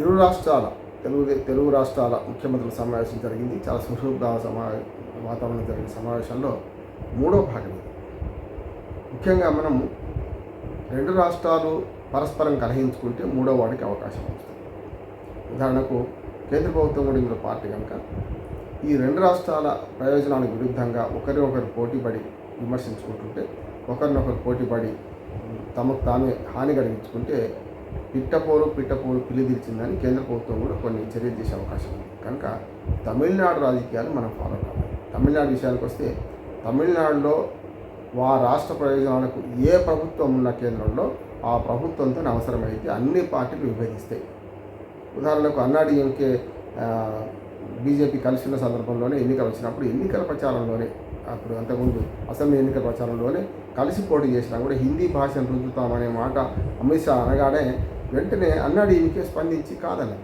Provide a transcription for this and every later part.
ఇరు రాష్ట్రాల తెలుగు తెలుగు రాష్ట్రాల ముఖ్యమంత్రుల సమావేశం జరిగింది. చాలా సుశుద్ధ సమా వాతావరణం జరిగిన సమావేశంలో మూడో భాగం ఇది. ముఖ్యంగా మనం రెండు రాష్ట్రాలు పరస్పరం కలహించుకుంటే మూడో వాడికి అవకాశం వస్తుంది. ఉదాహరణకు కేంద్ర ప్రభుత్వం కూడా ఇందులో పార్టీ కనుక ఈ రెండు రాష్ట్రాల ప్రయోజనాలకు విరుద్ధంగా ఒకరి ఒకరు పోటీపడి విమర్శించుకుంటుంటే ఒకరినొకరు పోటీపడి తమకు తామే హాని కలిగించుకుంటే పిట్టపోరు పిట్టపోరు పిల్లిదిరిచిందని కేంద్ర ప్రభుత్వం కూడా కొన్ని చర్యలు చేసే అవకాశం ఉంది. కనుక తమిళనాడు రాజకీయాలు మనం ఫాలో కావాలి. తమిళనాడు విషయానికి వస్తే తమిళనాడులో వా రాష్ట్ర ప్రయోజనాలకు ఏ ప్రభుత్వం ఉన్న కేంద్రంలో ఆ ప్రభుత్వంతో అవసరమైతే అన్ని పార్టీలు విభజిస్తాయి ఉదాహరణకు అన్నాడీఎంకే బీజేపీ కలిసి ఉన్న సందర్భంలోనే ఎన్నికలు వచ్చినప్పుడు ఎన్నికల ప్రచారంలోనే అప్పుడు అంతకుముందు అసెంబ్లీ ఎన్నికల ప్రచారంలోనే కలిసి పోటీ చేసినా కూడా హిందీ భాషను రుద్దుతామనే మాట అమిత్ షా అనగానే వెంటనే అన్నాడీఎంకే స్పందించి కాదని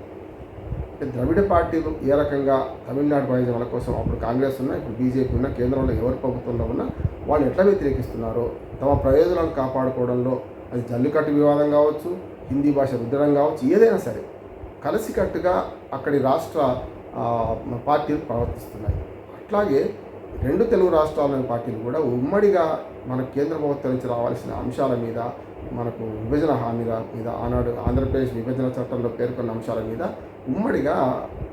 ద్రవిడ పార్టీలు ఏ రకంగా తమిళనాడు ప్రయోజనాల కోసం అప్పుడు కాంగ్రెస్ ఉన్నా ఇప్పుడు బీజేపీ ఉన్న కేంద్రంలో ఎవరి ప్రభుత్వంలో ఉన్నా వాళ్ళు ఎట్లా వ్యతిరేకిస్తున్నారో తమ ప్రయోజనాలు కాపాడుకోవడంలో అది జల్లికట్టు వివాదం కావచ్చు హిందీ భాష రుద్దడం కావచ్చు ఏదైనా సరే కలిసికట్టుగా అక్కడి రాష్ట్ర పార్టీలు ప్రవర్తిస్తున్నాయి. అట్లాగే రెండు తెలుగు రాష్ట్రాల్లోని పార్టీలు కూడా ఉమ్మడిగా మన కేంద్ర ప్రభుత్వం నుంచి రావాల్సిన అంశాల మీద మనకు విభజన హామీల మీద ఆనాడు ఆంధ్రప్రదేశ్ విభజన చట్టంలో పేర్కొన్న అంశాల మీద ఉమ్మడిగా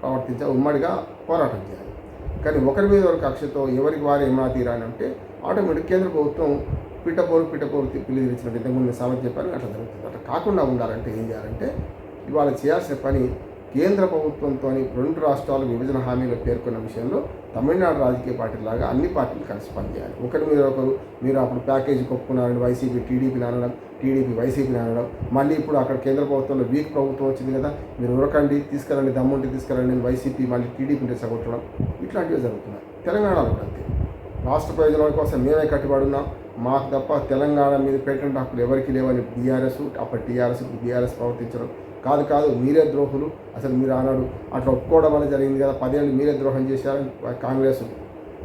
ప్రవర్తించ ఉమ్మడిగా పోరాటం చేయాలి. కానీ ఒకరి మీద ఒక కక్షతో ఎవరికి వారు ఏమైనా తీరాని అంటే ఆటోమేటిక్ కేంద్ర ప్రభుత్వం పిట్టపోరు పిట్టపోరు పిల్లి తెచ్చినట్టు ఇంతకుముందు నేను సామెత చెప్పాను అట్లా జరుగుతుంది. అట్లా కాకుండా ఉండాలంటే ఏం చేయాలంటే ఇవాళ చేయాల్సిన పని కేంద్ర ప్రభుత్వంతో రెండు రాష్ట్రాలు విభజన హామీలో పేర్కొన్న విషయంలో తమిళనాడు రాజకీయ పార్టీలాగా అన్ని పార్టీలు కలిసి పనిచేయాలి. ఒకరి మీద ఒకరు మీరు అప్పుడు ప్యాకేజీ కొప్పుకున్నారని వైసీపీ టీడీపీని అనడం టీడీపీ వైసీపీని అనడం మళ్ళీ ఇప్పుడు అక్కడ కేంద్ర ప్రభుత్వంలో వీక్ ప్రభుత్వం వచ్చింది కదా మీరు ఉరకండి తీసుకురండి దమ్ముంటి తీసుకురండి వైసీపీ మళ్ళీ టీడీపీని రెచ్చగొట్టడం ఇట్లాంటివి జరుగుతున్నాయి. తెలంగాణలో కూడా అంతే. రాష్ట్ర ప్రయోజనాల కోసం మేమే కట్టుబడున్నాం మాకు తప్ప తెలంగాణ మీద పేటెంట్ హక్కులు ఎవరికి లేవని బీఆర్ఎస్ అప్పటి టీఆర్ఎస్ బీఆర్ఎస్ ప్రవర్తించడం కాదు కాదు మీరే ద్రోహులు. అసలు మీరు ఆనాడు అట్లా ఒప్పుకోవడం వల్ల జరిగింది కదా పదేళ్ళు మీరే ద్రోహం చేశారని కాంగ్రెస్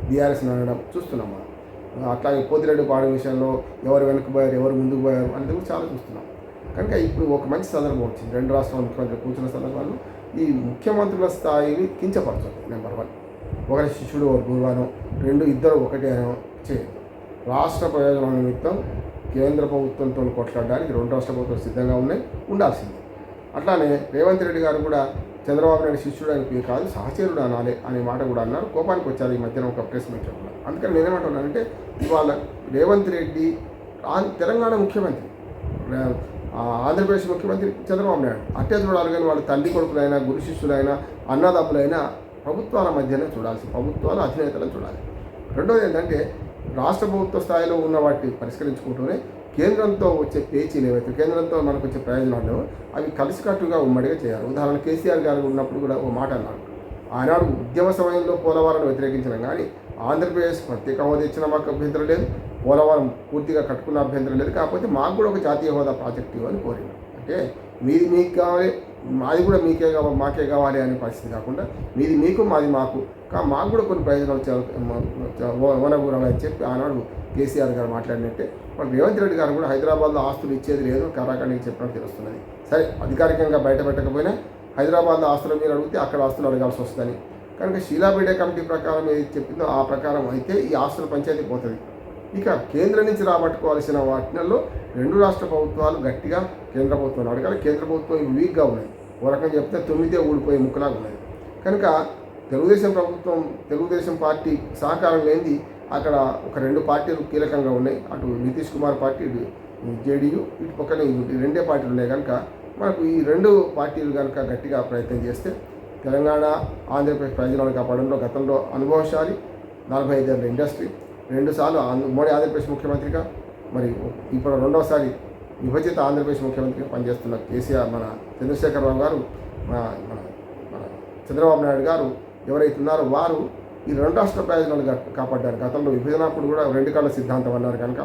బీఆర్ఎస్ అనడం చూస్తున్నాం మనం. అట్లాగే పోతిరెడ్డి పాడు విషయంలో ఎవరు వెనక్కి పోయారు ఎవరు ముందుకు పోయారు అనేది కూడా చాలా చూస్తున్నాం. కనుక ఇప్పుడు ఒక మంచి సందర్భం వచ్చింది. రెండు రాష్ట్రాల ముఖ్యమంత్రి కూర్చున్న సందర్భాలు ఈ ముఖ్యమంత్రుల స్థాయిని కించపరచదు నెంబర్ వన్ ఒకరి శిష్యుడు ఒక గురువారం రెండు ఇద్దరు ఒకటే అనో చేయదు రాష్ట్ర ప్రయోజనాల నిమిత్తం కేంద్ర ప్రభుత్వంతో కొట్లాడడానికి రెండు రాష్ట్ర ప్రభుత్వాలు సిద్ధంగా ఉన్నాయి ఉండాల్సింది. అట్లానే రేవంత్ రెడ్డి గారు కూడా చంద్రబాబు నాయుడు శిష్యుడు అని కాదు సహచరుడు అనాలి అనే మాట కూడా అన్నారు. కోపానికి వచ్చారు ఈ మధ్యన ఒక ప్రెస్ మీట్లో కూడా. అందుకని నేనేమంటున్నానంటే ఇవాళ రేవంత్ రెడ్డి తెలంగాణ ముఖ్యమంత్రి ఆంధ్రప్రదేశ్ ముఖ్యమంత్రి చంద్రబాబు నాయుడు. అట్టే చూడాలి కానీ వాళ్ళ తల్లి కొడుకులైనా గురు శిష్యులైనా అన్నదమ్ములైనా ప్రభుత్వాల మధ్యనే చూడాల్సి ప్రభుత్వాల అధినేతలను చూడాలి. రెండోది ఏంటంటే రాష్ట్ర ప్రభుత్వ స్థాయిలో ఉన్న వాటిని పరిష్కరించుకుంటూనే కేంద్రంతో వచ్చే పేచీలు ఏవైతే కేంద్రంతో మనకు వచ్చే ప్రయోజనాలు అవి కలిసికట్టుగా ఉమ్మడిగా చేయాలి. ఉదాహరణ కేసీఆర్ గారు ఉన్నప్పుడు కూడా ఓ మాట అన్నారు. ఆనాడు ఉద్యమ సమయంలో పోలవరం వ్యతిరేకించడం కానీ ఆంధ్రప్రదేశ్ ప్రత్యేక హోదా ఇచ్చిన మాకు అభ్యంతరం లేదు. పోలవరం పూర్తిగా కట్టుకున్న అభ్యంతరం లేదు. కాకపోతే మాకు కూడా ఒక జాతీయ హోదా ప్రాజెక్ట్ ఇవ్వని కోరింది. అంటే మీది మీకు కావాలి మాది కూడా మీకే కావాలి మాకే కావాలి అనే పరిస్థితి కాకుండా మీది మీకు మాది మాకు. కా మాకు కూడా కొన్ని ప్రయోజనాలు వనగూరాలని చెప్పి ఆనాడు కేసీఆర్ గారు మాట్లాడినట్టే. వాళ్ళు రేవంత్ రెడ్డి గారు కూడా హైదరాబాద్లో ఆస్తులు ఇచ్చేది లేదు కరాఖండికి చెప్పడం తెలుస్తున్నది. సరే అధికారికంగా బయట పెట్టకపోయినా హైదరాబాద్లో ఆస్తుల మీరు అడిగితే అక్కడ ఆస్తులు అడగాల్సి వస్తుందని. కనుక శీలాబీడే కమిటీ ప్రకారం ఏది చెప్పిందో ఆ ప్రకారం అయితే ఈ ఆస్తుల పంచాయతీ పోతుంది. ఇక కేంద్రం నుంచి రాబట్టుకోవాల్సిన వాటిలో రెండు రాష్ట్ర ప్రభుత్వాలు గట్టిగా కేంద్ర ప్రభుత్వం అడగాలి కేంద్ర ప్రభుత్వం వీక్గా ఉన్నాయి ఓ రకంగా చెప్తే తొమ్మిదే ఊడిపోయే ముక్కలాగా ఉన్నాయి కనుక తెలుగుదేశం ప్రభుత్వం తెలుగుదేశం పార్టీ సహకారం లేనిది అక్కడ ఒక రెండు పార్టీలు కీలకంగా ఉన్నాయి. అటు నితీష్ కుమార్ పార్టీ ఇటు జేడీయూ ఇటు పక్కన రెండే పార్టీలు ఉన్నాయి. కనుక మనకు ఈ రెండు పార్టీలు కనుక గట్టిగా ప్రయత్నం చేస్తే తెలంగాణ ఆంధ్రప్రదేశ్ ప్రయోజనాలు కాపాడంలో గతంలో అనుభవశాలి నలభై ఐదేళ్ళ ఇండస్ట్రీ రెండుసార్లు ఆంధ్ర మోడీ ఆంధ్రప్రదేశ్ ముఖ్యమంత్రిగా మరి ఇప్పుడు రెండవసారి విభజిత ఆంధ్రప్రదేశ్ ముఖ్యమంత్రిగా పనిచేస్తున్న కేసీఆర్ మన చంద్రశేఖరరావు గారు మన మన మన చంద్రబాబు నాయుడు గారు ఎవరైతే ఉన్నారో వారు ఈ రెండు రాష్ట్ర ప్రయోజనాలు కాపాడ్డారు. గతంలో విభజనప్పుడు కూడా రెండు కళ్ళ సిద్ధాంతం అన్నారు కనుక.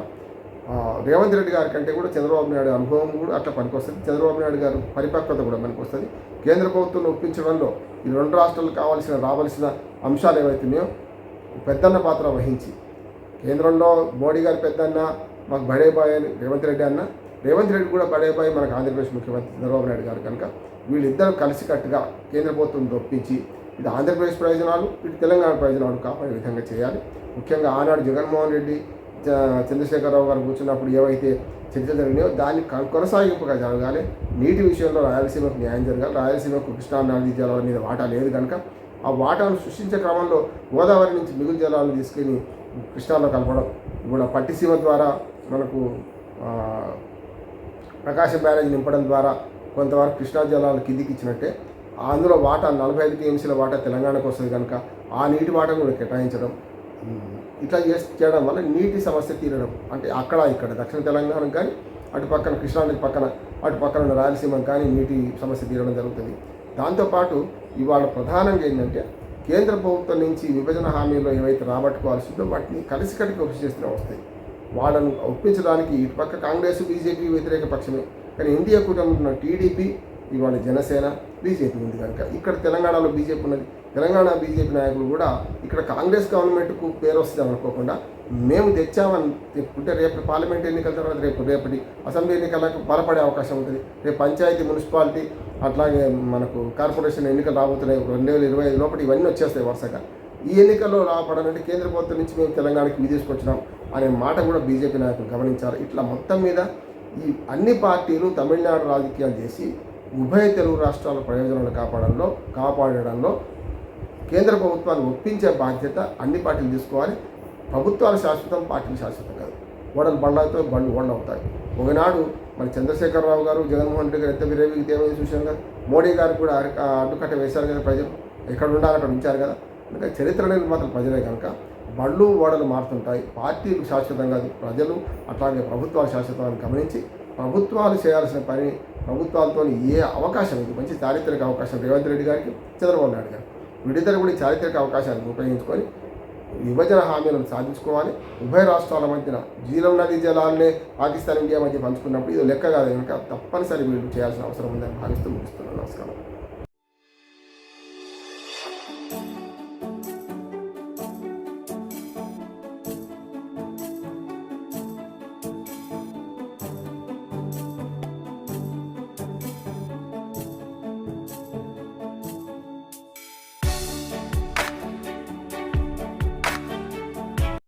రేవంత్ రెడ్డి గారి కంటే కూడా చంద్రబాబు నాయుడు అనుభవం కూడా అట్లా పనికొస్తుంది. చంద్రబాబు నాయుడు గారు పరిపక్వత కూడా పనికొస్తుంది. కేంద్ర ప్రభుత్వం ఒప్పించడంలో ఈ రెండు రాష్ట్రాలకు కావాల్సిన రావాల్సిన అంశాలు ఏవైతున్నాయో పెద్దన్న పాత్ర వహించి కేంద్రంలో మోడీ గారి పెద్దన్న మాకు బడేబాయ్ అని రేవంత్ రెడ్డి అన్న. రేవంత్ రెడ్డి కూడా పడేపై మనకు ఆంధ్రప్రదేశ్ ముఖ్యమంత్రి చంద్రబాబు నాయుడు గారు కనుక వీళ్ళిద్దరూ కలిసికట్టుగా కేంద్ర ప్రభుత్వం ఒప్పించి ఇది ఆంధ్రప్రదేశ్ ప్రయోజనాలు ఇటు తెలంగాణ ప్రయోజనాలు కాపాడే విధంగా చేయాలి. ముఖ్యంగా ఆనాడు జగన్మోహన్ రెడ్డి చ- చంద్రశేఖరరావు గారు కూర్చున్నప్పుడు ఏవైతే చర్చలు జరిగినాయో దాన్ని కొనసాగింపుగా జరగాలి. నీటి విషయంలో రాయలసీమకు న్యాయం జరగాలి. రాయలసీమకు కృష్ణా నదీ జలాల మీద వాటా లేదు కనుక ఆ వాటాను సృష్టించే క్రమంలో గోదావరి నుంచి మిగులు జలాలను తీసుకుని కృష్ణాలో కలపడం. ఇప్పుడు పట్టిసీమ ద్వారా మనకు ప్రకాశం బ్యారేజ్ నింపడం ద్వారా కొంతవరకు కృష్ణా జలాలు కిందికి ఇచ్చినట్టే అందులో వాటా నలభై ఐదు టీఎంసీల వాటా తెలంగాణకు వస్తుంది కనుక ఆ నీటి వాటను కూడా కేటాయించడం. ఇట్లా చేసి చేయడం వల్ల నీటి సమస్య తీరడం. అంటే అక్కడ ఇక్కడ దక్షిణ తెలంగాణకు కానీ అటు పక్కన కృష్ణా నది పక్కన అటు పక్కన ఉన్న రాయలసీమకు కానీ నీటి సమస్య తీరడం జరుగుతుంది. దాంతోపాటు ఇవాళ ప్రధానంగా ఏంటంటే కేంద్ర ప్రభుత్వం నుంచి విభజన హామీలో ఏవైతే రాబట్టుకోవాల్సిందో వాటిని కలిసికట్టుగా కృషి చేస్తూనే వస్తాయి. వాళ్ళను ఒప్పించడానికి ఇటు పక్క కాంగ్రెస్ బీజేపీ వ్యతిరేక పక్షమే. కానీ ఇండియా కూటమి ఉన్న టీడీపీ ఇవాళ జనసేన బీజేపీ ఉంది కనుక. ఇక్కడ తెలంగాణలో బీజేపీ ఉన్నది. తెలంగాణ బీజేపీ నాయకులు కూడా ఇక్కడ కాంగ్రెస్ గవర్నమెంట్కు పేరు వస్తుంది అనుకోకుండా మేము తెచ్చామని చెప్పుకుంటే రేపు పార్లమెంట్ ఎన్నికల తర్వాత రేపు రేపటి అసెంబ్లీ ఎన్నికలకు బలపడే అవకాశం ఉంటుంది. రేపు పంచాయతీ మున్సిపాలిటీ అట్లాగే మనకు కార్పొరేషన్ ఎన్నికలు రాబోతున్నాయి. రెండు వేల ఇరవై ఐదు లోపల ఇవన్నీ వచ్చేస్తాయి వరుసగా. ఈ ఎన్నికల్లో రాబడాలంటే కేంద్ర ప్రభుత్వం నుంచి మేము తెలంగాణకి మీ తీసుకొచ్చినాం అనే మాట కూడా బీజేపీ నాయకులు గమనించారు. ఇట్లా మొత్తం మీద ఈ అన్ని పార్టీలు తమిళనాడు రాజకీయాలు చేసి ఉభయ తెలుగు రాష్ట్రాల ప్రయోజనాలు కాపాడంలో కాపాడడంలో కేంద్ర ప్రభుత్వాన్ని ఒప్పించే బాధ్యత అన్ని పార్టీలు తీసుకోవాలి. ప్రభుత్వాలు శాశ్వతం పార్టీలు శాశ్వతం కాదు. ఓడలు బండ్లతో బండ్లు ఓడలు అవుతాయి ఒకనాడు మరి చంద్రశేఖరరావు గారు జగన్మోహన్ రెడ్డి గారు ఎంత విరేవికి ఏమైంది చూశారు కదా. మోడీ గారు కూడా అడ్డుకట్ట వేశారు కదా ప్రజలు. ఎక్కడ ఉండాలి అక్కడ ఉంచారు కదా. అందుకే చరిత్ర అనేది మాత్రం ప్రజలే కనుక బండ్లు ఓడలు మారుతుంటాయి. పార్టీలు శాశ్వతం కాదు. ప్రజలు అట్లాగే ప్రభుత్వాలు శాశ్వతం అని గమనించి ప్రభుత్వాలు చేయాల్సిన పని ప్రభుత్వాలతో ఏ అవకాశం ఇది మంచి చారిత్రక అవకాశం రేవంత్ రెడ్డి గారికి చంద్రబాబు నాయుడు గారు వీడిద్దరు కూడా చారిత్రక అవకాశాన్ని ఉపయోగించుకొని విభజన హామీలను సాధించుకోవాలి. ఉభయ రాష్ట్రాల మధ్యన జీలం నది జలాలనే పాకిస్తాన్ ఇండియా మధ్య పంచుకున్నప్పుడు ఇది లెక్క కాదు కనుక తప్పనిసరి వీళ్ళు చేయాల్సిన అవసరం ఉందని భావిస్తూ ముగిస్తున్నాను. నమస్కారం.